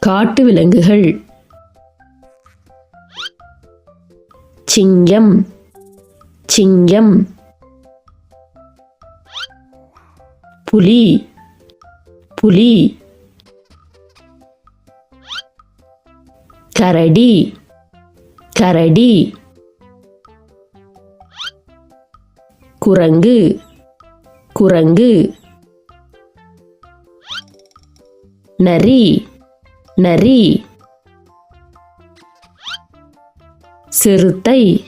காட்டு விலங்குகள். சிங்கம். சிங்கம். புலி. புலி. கரடி. கரடி. குரங்கு. குரங்கு. நரி. நரி. சிறுத்தை.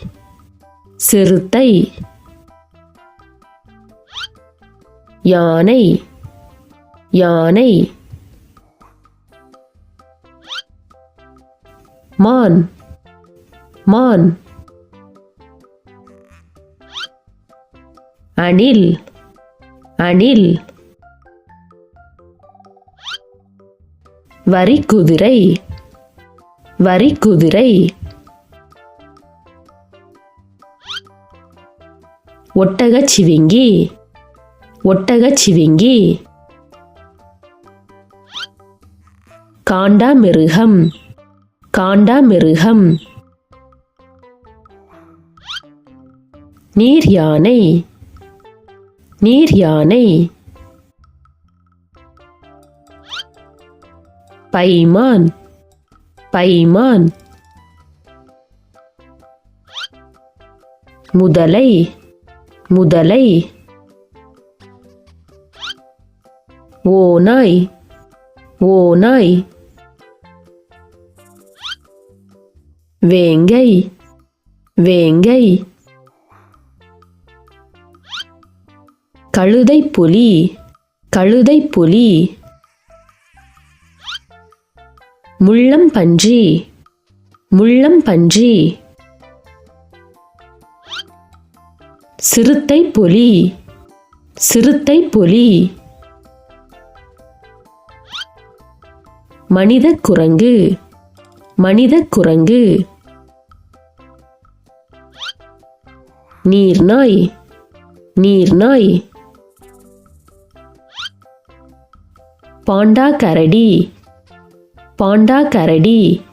சிறுத்தை. யானை. யானை. மான். மான். அணில். அணில். வரிக்குதிரை வரிக்குதிரை ஒட்டகச் சிவிங்கி. ஒட்டகச் சிவிங்கி. காண்டாமிருகம் காண்டாமிருகம் நீர் யானை. நீர் யானை. பைமான். பைமான். முதலை. முதலை. ஓநாய். ஓநாய். வேங்கை. வேங்கை. கழுதை புலி. கழுதை புலி. முள்ளம் பன்றி முள்ளம் பன்றி. சிறுத்தை புலி சிறுத்தை புலி. மனித குரங்கு மனித குரங்கு. நீர்நாய் நீர்நாய் பாண்டா கரடி பாண்டா கரடி.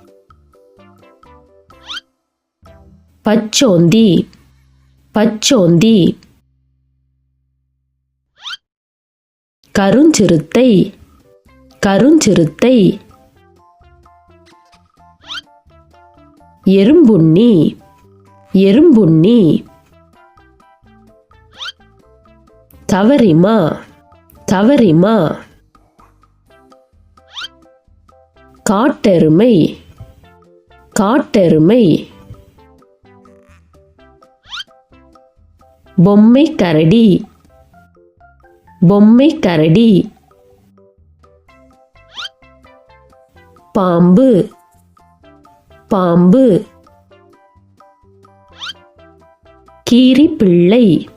பச்சோந்தி. பச்சோந்தி. கருஞ்சிறுத்தை. கருஞ்சிறுத்தை. எறும்புண்ணி. எறும்புண்ணி. தவறிமா. தவறிமா. காட்டெருமை. காட்டெருமை. பொம்மை கரடி. பொம்மை கரடி. பாம்பு. பாம்பு. கீரி பிள்ளை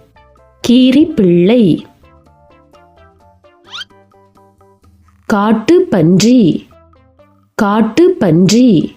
கீரி பிள்ளை காட்டு பன்றி காட்டு பன்றி.